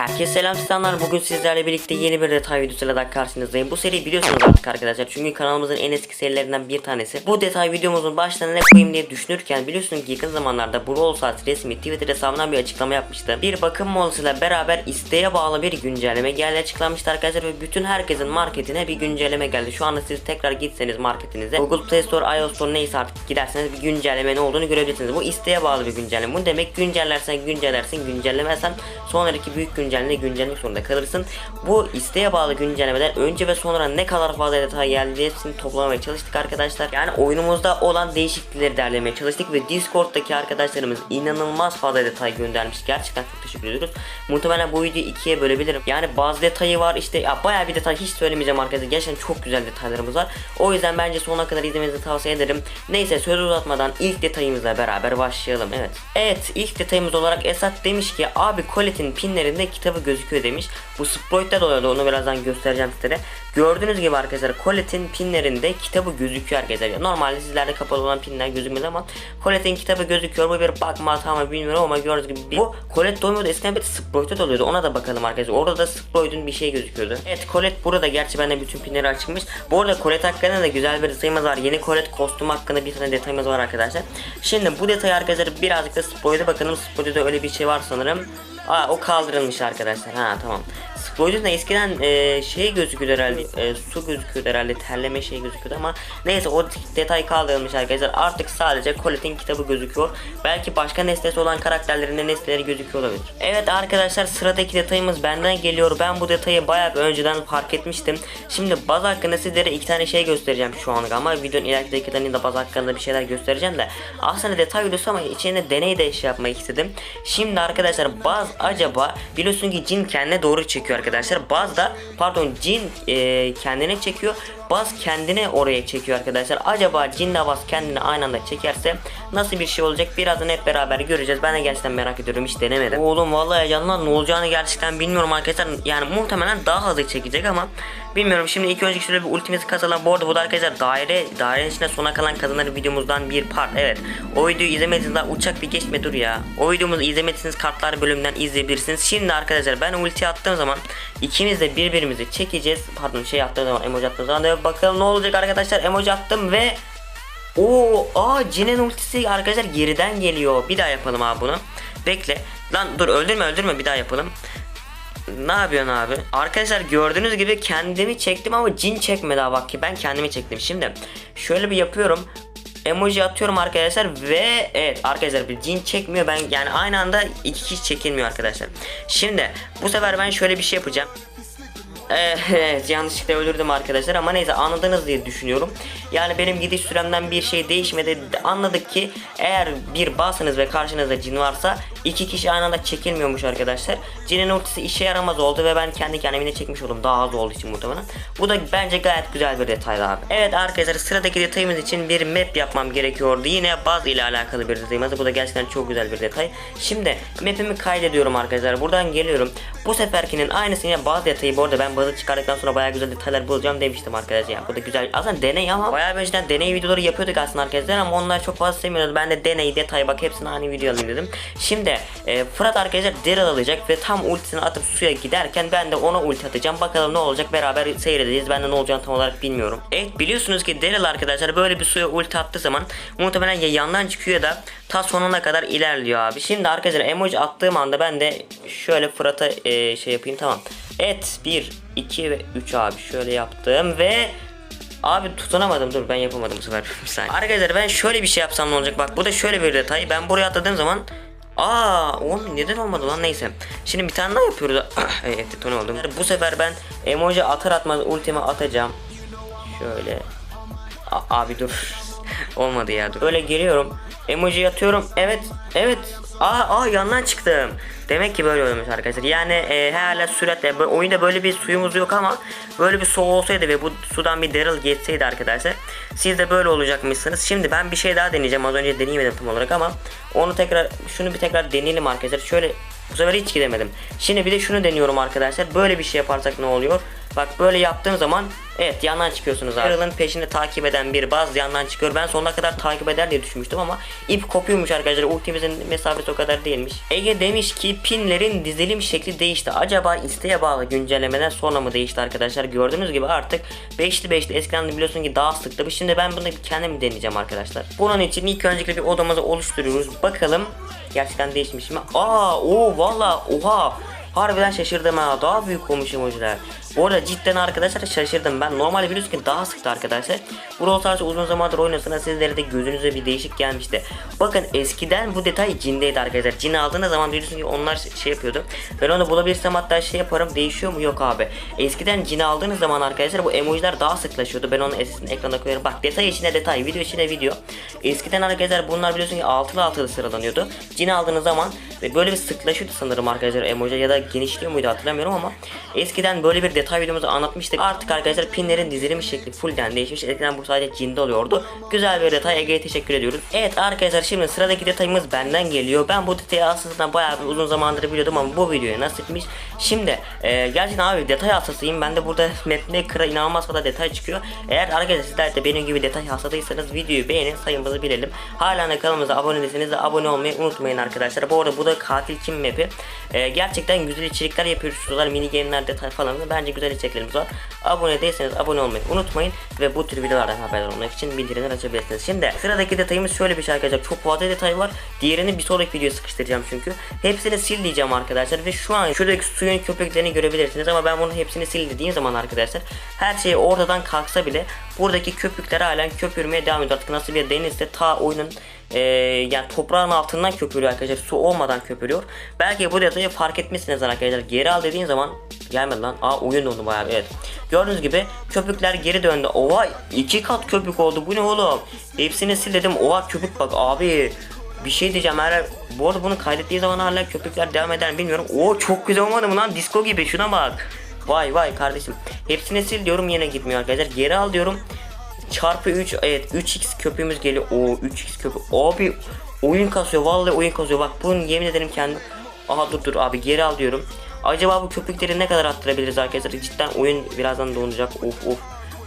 Herkese selam selamlar. Bugün sizlerle birlikte yeni bir detay videosuyla da karşınızdayım. Bu seriyi biliyorsunuz artık arkadaşlar. Çünkü kanalımızın en eski serilerinden bir tanesi. Bu detay videomuzun başlarına ne koyayım diye düşünürken biliyorsunuz ki yakın zamanlarda Brawl Stars resmi Twitter hesabından bir açıklama yapmıştı. Bir bakım molasıyla beraber isteğe bağlı bir güncelleme geldi açıklanmıştı arkadaşlar ve bütün herkesin marketine bir güncelleme geldi. Şu anda siz tekrar gitseniz marketinize Google Play Store, iOS Store neyse artık giderseniz bir güncelleme ne olduğunu görebilirsiniz. Bu isteğe bağlı bir güncelleme. Bu demek güncellersen güncellersin, güncellemezsen sonraki büyük güncellemede güncellemek zorunda kalırsın. Bu isteğe bağlı güncellemeden önce ve sonra ne kadar fazla detay geldi hepsini toplamaya çalıştık arkadaşlar. Yani oyunumuzda olan değişiklikleri derlemeye çalıştık ve Discord'daki arkadaşlarımız inanılmaz fazla detay göndermiş. Gerçekten çok teşekkür ediyoruz. Muhtemelen bu videoyu ikiye bölebilirim. Yani bazı detayı var işte ya bayağı bir detay hiç söylemeyeceğim arkadaşlar. Gerçekten çok güzel detaylarımız var. O yüzden bence sonuna kadar izlemenizi tavsiye ederim. Neyse söz uzatmadan ilk detayımızla beraber başlayalım. Evet. Evet ilk detayımız olarak Esat demiş ki abi Colette'in pinlerinde kitabı gözüküyor demiş. Bu Sprite'de de oluyordu onu birazdan göstereceğim size. Gördüğünüz gibi arkadaşlar Colette'in pinlerinde kitabı gözüküyor arkadaşlar. Normalde sizlerde kapalı olan pinler gözükmez ama Colette'in kitabı gözüküyor. Bu bir bakma hata bilmiyorum ama gördüğünüz gibi bir- bu Colette doymuyordu eskiden bir Sprite'de de oluyordu. Ona da bakalım arkadaşlar. Orada da Sprite'un bir şey gözüküyordu. Evet Colette burada gerçi bende bütün pinleri açılmış. Bu arada Colette hakkında da güzel bir detayımız var. Yeni Colette kostümü hakkında bir tane detayımız var arkadaşlar. Şimdi bu detay arkadaşlar birazcık da Sprite'e bakalım. Sprite'de öyle bir şey var sanırım. Aa o kaldırılmış arkadaşlar. Ha tamam. Spoiler'da eskiden e, şey gözüküyordu herhalde. e, su gözüküyordu herhalde. Terleme şey gözüküyordu ama neyse o detay kaldırılmış arkadaşlar. Artık sadece Colette'in kitabı gözüküyor. Belki başka nesnesi olan karakterlerin de nesneleri gözüküyor olabilir. Evet arkadaşlar sıradaki detayımız benden geliyor. Ben bu detayı bayağı önceden fark etmiştim. Şimdi baz hakkında sizlere iki tane şey göstereceğim şu anlık ama videonun ileriki dakikalarında baz hakkında bir şeyler göstereceğim de aslında detay videosu ama içine deney de şey yapmak istedim. Şimdi arkadaşlar baz acaba biliyorsun ki cin kendine doğru çekiyor arkadaşlar. Baz da pardon cin e, kendine çekiyor. Baz kendine oraya çekiyor arkadaşlar. Acaba cinle baz kendini aynı anda çekerse nasıl bir şey olacak? Birazdan hep beraber göreceğiz. Ben de gerçekten merak ediyorum. Hiç denemedim. Oğlum vallahi canlar ne olacağını gerçekten bilmiyorum arkadaşlar. Yani muhtemelen daha hızlı çekecek ama bilmiyorum. Şimdi ilk önce şöyle bir ultimizi kazanalım. Bu arada bu da arkadaşlar daire dairenin içinde sona kalan kazanır videomuzdan bir part. Evet. O videoyu izlemediğiniz daha uçak bir geçme dur ya. O videomuzu izlemediyseniz kartlar bölümünden izleyebilirsiniz. Şimdi arkadaşlar ben ulti attığım zaman ikimiz de birbirimizi çekeceğiz. Pardon şey attığım zaman emoji attığım zaman da bakalım ne olacak arkadaşlar. Emoji attım ve Oo, aa Jin'in ultisi arkadaşlar geriden geliyor. Bir daha yapalım abi bunu. Bekle. Lan dur öldürme öldürme bir daha yapalım. Ne yapıyorsun abi? Arkadaşlar gördüğünüz gibi kendimi çektim ama cin çekmedi ha bak ki ben kendimi çektim. Şimdi şöyle bir yapıyorum. Emoji atıyorum arkadaşlar ve evet arkadaşlar bir cin çekmiyor ben yani aynı anda iki kişi çekilmiyor arkadaşlar. Şimdi bu sefer ben şöyle bir şey yapacağım. Evet yanlışlıkla öldürdüm arkadaşlar ama neyse anladınız diye düşünüyorum. Yani benim gidiş süremden bir şey değişmedi. Anladık ki eğer bir basınız ve karşınızda cin varsa iki kişi aynı anda çekilmiyormuş arkadaşlar. Cinin ultisi işe yaramaz oldu ve ben kendi kendime de çekmiş oldum daha az olduğu için muhtemelen. Bu da bence gayet güzel bir detaydı abi. Evet arkadaşlar sıradaki detayımız için bir map yapmam gerekiyordu. Yine baz ile alakalı bir detayımız. Bu da gerçekten çok güzel bir detay. Şimdi map'imi kaydediyorum arkadaşlar. Buradan geliyorum. Bu seferkinin aynısını yine baz detayı bu arada ben bazı çıkardıktan sonra bayağı güzel detaylar bulacağım demiştim arkadaşlar. Ya bu da güzel. Aslında deney ama bayağı önceden deney videoları yapıyorduk aslında arkadaşlar ama onlar çok fazla sevmiyordu. Ben de deney, detay bak hepsini aynı video alayım dedim. Şimdi e, Fırat arkadaşlar Daryl alacak ve tam ultisini atıp suya giderken ben de ona ulti atacağım. Bakalım ne olacak beraber seyredeceğiz. Ben de ne olacağını tam olarak bilmiyorum. Evet biliyorsunuz ki Daryl arkadaşlar böyle bir suya ulti attığı zaman muhtemelen ya yandan çıkıyor ya da ta sonuna kadar ilerliyor abi. Şimdi arkadaşlar emoji attığım anda ben de şöyle Fırat'a e, şey yapayım tamam. Evet 1, 2 ve 3 abi şöyle yaptım ve Abi tutunamadım dur ben yapamadım bu sefer bir saniye. Arkadaşlar ben şöyle bir şey yapsam ne olacak bak bu da şöyle bir detay ben buraya atladığım zaman Aa oğlum neden olmadı lan neyse. Şimdi bir tane daha yapıyoruz. evet detone oldum. Bu sefer ben emoji atar atmaz ultimi atacağım. Şöyle. A- abi dur. Olmadı ya dur. Böyle geliyorum. Emoji atıyorum. Evet. Evet. Aa, aa yandan çıktım. Demek ki böyle olmuş arkadaşlar. Yani e, hala süratle oyunda böyle bir suyumuz yok ama böyle bir su olsaydı ve bu sudan bir Daryl geçseydi arkadaşlar siz de böyle olacakmışsınız. Şimdi ben bir şey daha deneyeceğim. Az önce deneyemedim tam olarak ama onu tekrar şunu bir tekrar deneyelim arkadaşlar. Şöyle Bu sefer hiç gidemedim. Şimdi bir de şunu deniyorum arkadaşlar. Böyle bir şey yaparsak ne oluyor? Bak böyle yaptığım zaman evet yandan çıkıyorsunuz abi. Carol'ın peşini takip eden bir baz yandan çıkıyor. Ben sonuna kadar takip eder diye düşünmüştüm ama ip kopuyormuş arkadaşlar. Ultimizin mesafesi o kadar değilmiş. Ege demiş ki pinlerin dizilim şekli değişti. Acaba isteğe bağlı güncellemeden sonra mı değişti arkadaşlar? Gördüğünüz gibi artık 5'li 5'li eskiden de biliyorsun ki daha sıktı. Şimdi ben bunu kendim deneyeceğim arkadaşlar. Bunun için ilk öncelikle bir odamızı oluşturuyoruz. Bakalım gerçekten değişmiş mi? Aa o valla oha. Harbiden şaşırdım ha. Daha büyük olmuş emojiler. Bu arada cidden arkadaşlar şaşırdım. Ben normalde biliyorsun ki daha sıktı arkadaşlar. Brawl Stars'ı uzun zamandır oynuyorsanız sizlere de gözünüze bir değişik gelmişti. Bakın eskiden bu detay cindeydi arkadaşlar. Cin aldığınız zaman ki onlar şey yapıyordu. Ben onu bulabilirsem hatta şey yaparım. Değişiyor mu? Yok abi. Eskiden cin aldığınız zaman arkadaşlar bu emojiler daha sıklaşıyordu. Ben onu esasını ekrana koyarım. Bak detay içine detay, video içine video. Eskiden arkadaşlar bunlar biliyorsun ki altılı altılı sıralanıyordu. Cin aldığınız zaman böyle bir sıklaşıyordu sanırım arkadaşlar emoji ya da genişliyor muydu hatırlamıyorum ama eskiden böyle bir detay videomuzu anlatmıştık. Artık arkadaşlar pinlerin dizilimi şekli fullden değişmiş. Eskiden bu sadece cinde oluyordu. Güzel bir detay Ege'ye teşekkür ediyoruz. Evet arkadaşlar şimdi sıradaki detayımız benden geliyor. Ben bu detayı aslında bayağı bir uzun zamandır biliyordum ama bu videoya nasipmiş. Şimdi e, gerçekten abi detay hastasıyım. Ben de burada metne kıra inanılmaz kadar detay çıkıyor. Eğer arkadaşlar sizler de benim gibi detay hassadıysanız videoyu beğenin sayımızı bilelim. Hala da kanalımıza abone değilseniz de abone olmayı unutmayın arkadaşlar. Bu arada bu da katil kim map'i. E, gerçekten güzel içerikler yapıyoruz. Mini game'ler detay falan. Bence güzel içeriklerimiz var. Abone değilseniz abone olmayı unutmayın. Ve bu tür videolardan haberdar olmak için bildirimleri açabilirsiniz. Şimdi sıradaki detayımız şöyle bir şey arkadaşlar. Çok fazla detay var. Diğerini bir sonraki videoya sıkıştıracağım çünkü. Hepsini sil diyeceğim arkadaşlar. Ve şu an şuradaki suyun köpüklerini görebilirsiniz. Ama ben bunun hepsini sil dediğim zaman arkadaşlar. Her şey ortadan kalksa bile buradaki köpükler halen köpürmeye devam ediyor. Artık nasıl bir denizde ta oyunun ee, yani toprağın altından köpürüyor arkadaşlar. Su olmadan köpürüyor. Belki bu detayı fark etmişsiniz arkadaşlar. Geri al dediğin zaman gelmedi lan. Aa oyun dondu bayağı evet. Gördüğünüz gibi köpükler geri döndü. Oha iki kat köpük oldu. Bu ne oğlum? Hepsini sil dedim. Oha köpük bak abi. Bir şey diyeceğim hala bu arada bunu kaydettiği zaman hala köpükler devam eder mi bilmiyorum. Oo çok güzel olmadı mı lan disco gibi şuna bak. Vay vay kardeşim. Hepsini sil diyorum yine gitmiyor arkadaşlar. Geri al diyorum çarpı 3 evet 3x köpüğümüz geliyor. O 3x köpük. Abi oyun kasıyor vallahi oyun kasıyor. Bak bunu yemin ederim kendim. Aha dur dur abi geri al diyorum. Acaba bu köpükleri ne kadar arttırabiliriz arkadaşlar? Cidden oyun birazdan donacak. Of of.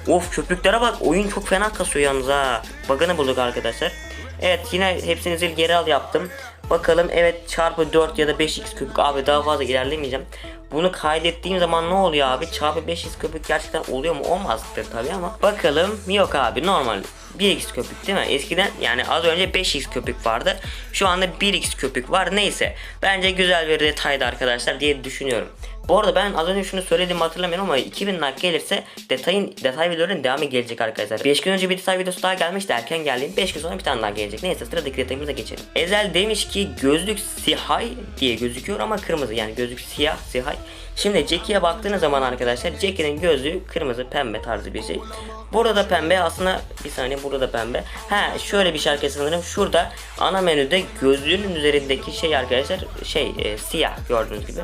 Of köpüklere bak oyun çok fena kasıyor yalnız ha. Bug'ını bulduk arkadaşlar. Evet yine hepsini geri al yaptım. Bakalım evet çarpı 4 ya da 5x köpük abi daha fazla ilerlemeyeceğim. Bunu kaydettiğim zaman ne oluyor abi? Çarpı 5x köpük gerçekten oluyor mu? Olmazdır tabi ama. Bakalım yok abi normal 1x köpük değil mi? Eskiden yani az önce 5x köpük vardı. Şu anda 1x köpük var. Neyse. Bence güzel bir detaydı arkadaşlar diye düşünüyorum. Bu arada ben az önce şunu söylediğimi hatırlamıyorum ama 2000 like gelirse detayın detay videoların devamı gelecek arkadaşlar. 5 gün önce bir detay videosu daha gelmişti erken geldiğim 5 gün sonra bir tane daha gelecek. Neyse sıradaki detayımıza geçelim. Ezel demiş ki gözlük sihay diye gözüküyor ama kırmızı yani gözlük siyah sihay. Şimdi Jackie'ye baktığınız zaman arkadaşlar Jackie'nin gözlüğü kırmızı pembe tarzı bir şey. Burada pembe aslında bir saniye burada pembe. Ha şöyle bir arkadaşlar sanırım şurada ana menüde gözlüğün üzerindeki şey arkadaşlar şey e, siyah gördüğünüz gibi.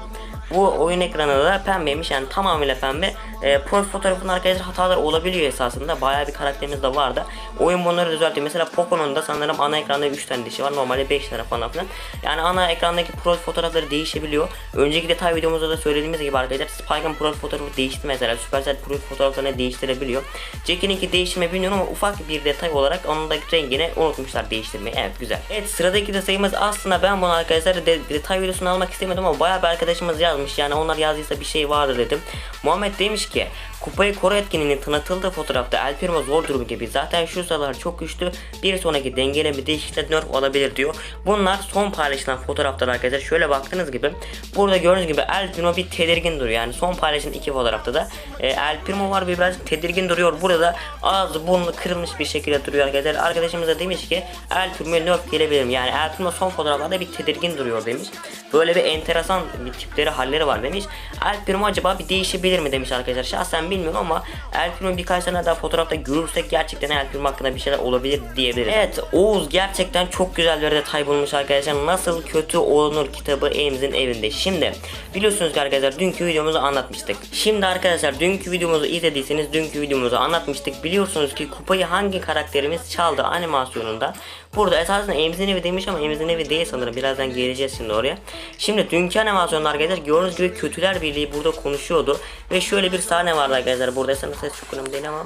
Bu oyun ekranı da pembeymiş yani tamamıyla pembe. E, profil fotoğrafında arkadaşlar hatalar olabiliyor esasında. Bayağı bir karakterimiz de vardı. Oyun bunları düzeltiyor. Mesela Poco'nun da sanırım ana ekranda 3 tane dişi var. Normalde 5 tane falan filan. Yani ana ekrandaki profil fotoğrafları değişebiliyor. Önceki detay videomuzda da söylediğimiz gibi arkadaşlar Spike'ın profil fotoğrafı değişti mesela. Supercell profil fotoğraflarını değiştirebiliyor. Jackie'ninki değiştirme bilmiyorum ama ufak bir detay olarak onun da rengini unutmuşlar değiştirmeyi. Evet güzel. Evet sıradaki detayımız aslında ben bunu arkadaşlar de, detay videosunu almak istemedim ama bayağı bir arkadaşımız yazmış. Yani onlar yazdıysa bir şey vardı dedim. Muhammed demiş ki Kupayı koru etkinliğinin tanıtıldığı fotoğrafta El Primo zor durum gibi. Zaten şu sıralar çok güçlü. Bir sonraki dengeleme değişiklikle nerf olabilir diyor. Bunlar son paylaşılan fotoğraflar arkadaşlar. Şöyle baktığınız gibi burada gördüğünüz gibi El Primo bir tedirgin duruyor. Yani son paylaşılan iki fotoğrafta da e, El Primo var bir biraz tedirgin duruyor. Burada ağzı burnu kırılmış bir şekilde duruyor arkadaşlar. Arkadaşımız da demiş ki El Primo'ya nerf gelebilir mi? Yani El Primo son fotoğraflarda bir tedirgin duruyor demiş. Böyle bir enteresan bir tipleri halleri var demiş. El Primo acaba bir değişebilir mi demiş arkadaşlar. Şahsen bilmiyorum ama El Primo birkaç tane daha fotoğrafta görürsek gerçekten El Primo hakkında bir şeyler olabilir diyebiliriz. Evet Oğuz gerçekten çok güzel bir detay bulmuş arkadaşlar. Nasıl kötü olunur kitabı elimizin evinde. Şimdi biliyorsunuz ki arkadaşlar dünkü videomuzu anlatmıştık. Şimdi arkadaşlar dünkü videomuzu izlediyseniz dünkü videomuzu anlatmıştık. Biliyorsunuz ki kupayı hangi karakterimiz çaldı animasyonunda. Burada esasında Emzin evi demiş ama Emzin evi değil sanırım. Birazdan geleceğiz şimdi oraya. Şimdi dünkü animasyonlar arkadaşlar gördüğünüz gibi Kötüler Birliği burada konuşuyordu. Ve şöyle bir sahne vardı arkadaşlar. Burada sana ses çok önemli değil ama.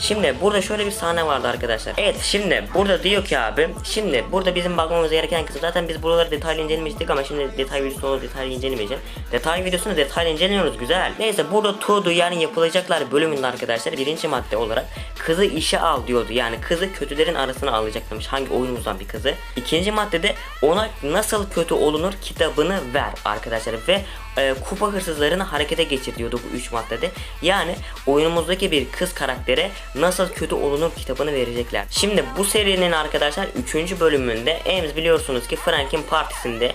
Şimdi burada şöyle bir sahne vardı arkadaşlar. Evet şimdi burada diyor ki abi. Şimdi burada bizim bakmamız gereken kısım. Zaten biz buraları detaylı incelemiştik ama şimdi detay videosunu detaylı incelemeyeceğim. Detay videosunu detaylı incelemiyoruz güzel. Neyse burada Tuğdu yani yapılacaklar bölümünde arkadaşlar birinci madde olarak kızı işe al diyordu. Yani kızı kötülerin arasına alacakmış. Hangi oyunumuzdan bir kızı. İkinci maddede ona nasıl kötü olunur kitabını ver arkadaşlar ve e, kupa hırsızlarını harekete geçir diyordu bu üç maddede. Yani oyunumuzdaki bir kız karaktere nasıl kötü olunur kitabını verecekler. Şimdi bu serinin arkadaşlar 3. bölümünde Ems biliyorsunuz ki Frank'in partisinde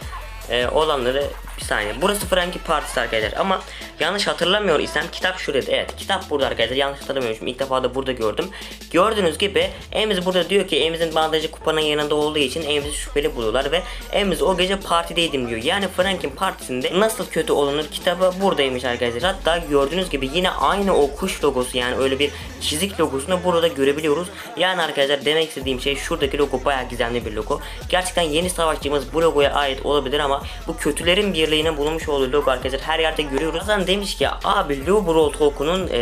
e, olanları bir saniye. Burası Frankie Partisi arkadaşlar ama yanlış hatırlamıyor isem kitap şurada. Evet kitap burada arkadaşlar. Yanlış hatırlamıyorum. İlk defa da burada gördüm. Gördüğünüz gibi Emiz burada diyor ki Emiz'in bandajı kupanın yanında olduğu için Emiz'i şüpheli buluyorlar ve Emiz o gece partideydim diyor. Yani Frank'in partisinde nasıl kötü olunur kitabı buradaymış arkadaşlar. Hatta gördüğünüz gibi yine aynı o kuş logosu yani öyle bir çizik logosunu burada görebiliyoruz. Yani arkadaşlar demek istediğim şey şuradaki logo bayağı gizemli bir logo. Gerçekten yeni savaşçımız bu logoya ait olabilir ama bu kötülerin birliğine bulunmuş olduğu logo arkadaşlar her yerde görüyoruz. Zaten demiş ki abi Lou Brawl Talk'unun e,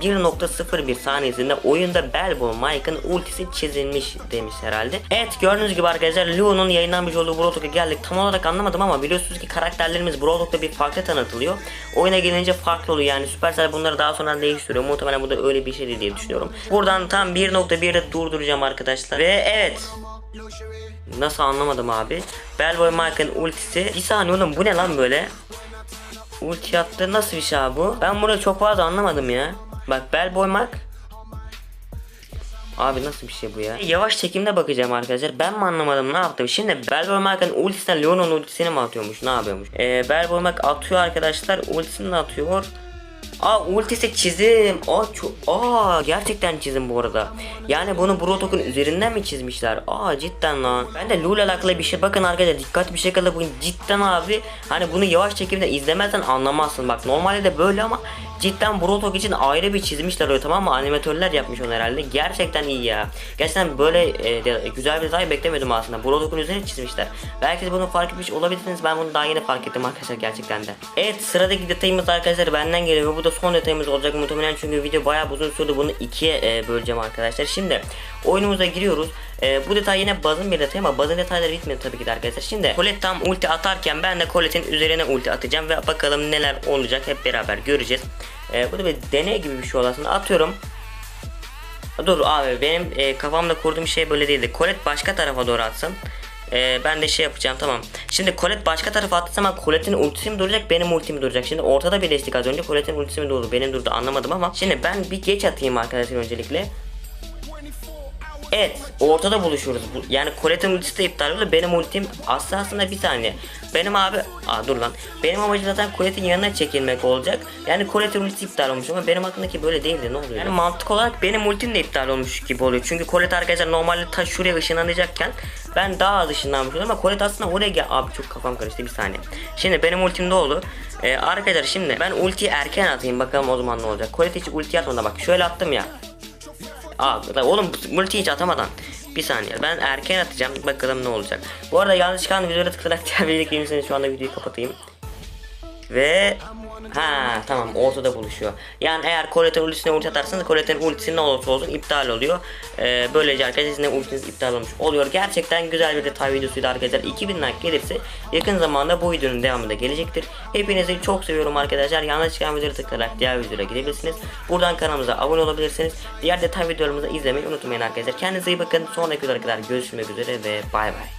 1.01 saniyesinde oyunda Belbo Mike'ın ultisi çizilmiş demiş herhalde. Evet gördüğünüz gibi arkadaşlar Lou'nun yayınlanmış olduğu Brawl Talk'a geldik. Tam olarak anlamadım ama biliyorsunuz ki karakterlerimiz Brawl Talk'ta bir farklı tanıtılıyor. Oyuna gelince farklı oluyor yani Supercell bunları daha sonra değiştiriyor. Muhtemelen bu da öyle bir şeydi diye düşünüyorum. Buradan tam 1.1'de durduracağım arkadaşlar. Ve evet Nasıl anlamadım abi. Bellboy Mike'ın ultisi. Bir saniye oğlum bu ne lan böyle? Ulti attı nasıl bir şey abi bu? Ben burada çok fazla anlamadım ya. Bak Bellboy Mike. Abi nasıl bir şey bu ya? Yavaş çekimde bakacağım arkadaşlar. Ben mi anlamadım ne yaptım? Şimdi Bellboy Mike'ın ultisinden Leon'un ultisini mi atıyormuş? Ne yapıyormuş? Ee, Bellboy Mike atıyor arkadaşlar. Ultisini de atıyor. Aa ultisi çizim. Aa aa gerçekten çizim bu arada. Yani bunu Brotok'un üzerinden mi çizmişler? Aa cidden lan. Ben de Lula alakalı bir şey bakın arkadaşlar dikkatli bir şekilde bu cidden abi hani bunu yavaş çekimde izlemezsen anlamazsın. Bak normalde de böyle ama cidden Brotok için ayrı bir çizmişler öyle tamam mı? Animatörler yapmış onu herhalde. Gerçekten iyi ya. Gerçekten böyle e, güzel bir detay beklemiyordum aslında. Brotok'un üzerine çizmişler. Belki de bunu fark etmiş olabilirsiniz. Ben bunu daha yeni fark ettim arkadaşlar gerçekten de. Evet sıradaki detayımız arkadaşlar benden geliyor. Bu da son detayımız olacak muhtemelen çünkü video bayağı uzun sürdü. Bunu ikiye e, böleceğim arkadaşlar. Şimdi oyunumuza giriyoruz. E, bu detay yine bazın bir detay ama bazın detayları bitmedi tabii ki de arkadaşlar. Şimdi Colette tam ulti atarken ben de Colette'in üzerine ulti atacağım ve bakalım neler olacak hep beraber göreceğiz. E, bu da bir deney gibi bir şey olasında atıyorum. Dur abi benim e, kafamda kurduğum şey böyle değildi. Colette başka tarafa doğru atsın. E, ben de şey yapacağım tamam. Şimdi Colette başka tarafa attı zaman Colette'in ultisi mi duracak benim ultim mi duracak? Şimdi ortada birleştik az önce Colette'in ultisi mi durdu benim durdu anlamadım ama. Şimdi ben bir geç atayım arkadaşlar öncelikle. Evet ortada buluşuyoruz. Bu- Yani Colette'in ultisi de iptal oldu. Benim ultim aslında bir saniye. Benim abi Aa dur lan. Benim amacım zaten Colette'in yanına çekilmek olacak. Yani Colette'in ultisi iptal olmuş ama benim aklımdaki böyle değildi ne oluyor? Yani mantık olarak benim ultim de iptal olmuş gibi oluyor. Çünkü Colette arkadaşlar normalde ta şuraya ışınlanacakken ben daha az ışınlanmış oluyorum ama Colette aslında oraya gel. Abi çok kafam karıştı bir saniye. Şimdi benim ultim de oldu. Ee, arkadaşlar şimdi ben ultiyi erken atayım bakalım o zaman ne olacak. Colette hiç ulti atmadan bak şöyle attım ya. Aa la oğlum multi hiç atamadan. Bir saniye ben erken atacağım bakalım ne olacak. Bu arada yanlış çıkan videolara tıklayarak diğer bilgilerimi şu anda videoyu kapatayım. Ve ha tamam ortada buluşuyor. Yani eğer Colette'in ultisine ulti atarsanız Colette'in ultisi ne olursa olsun iptal oluyor. Ee, böylece arkadaşlar sizin ultiniz iptal olmuş oluyor. Gerçekten güzel bir detay videosuydu arkadaşlar. 2000 like gelirse yakın zamanda bu videonun devamı da gelecektir. Hepinizi çok seviyorum arkadaşlar. Yanlış çıkan videoları tıklayarak diğer videolara gidebilirsiniz. Buradan kanalımıza abone olabilirsiniz. Diğer detay videolarımızı izlemeyi unutmayın arkadaşlar. Kendinize iyi bakın. Sonraki videolara kadar görüşmek üzere ve bay bay.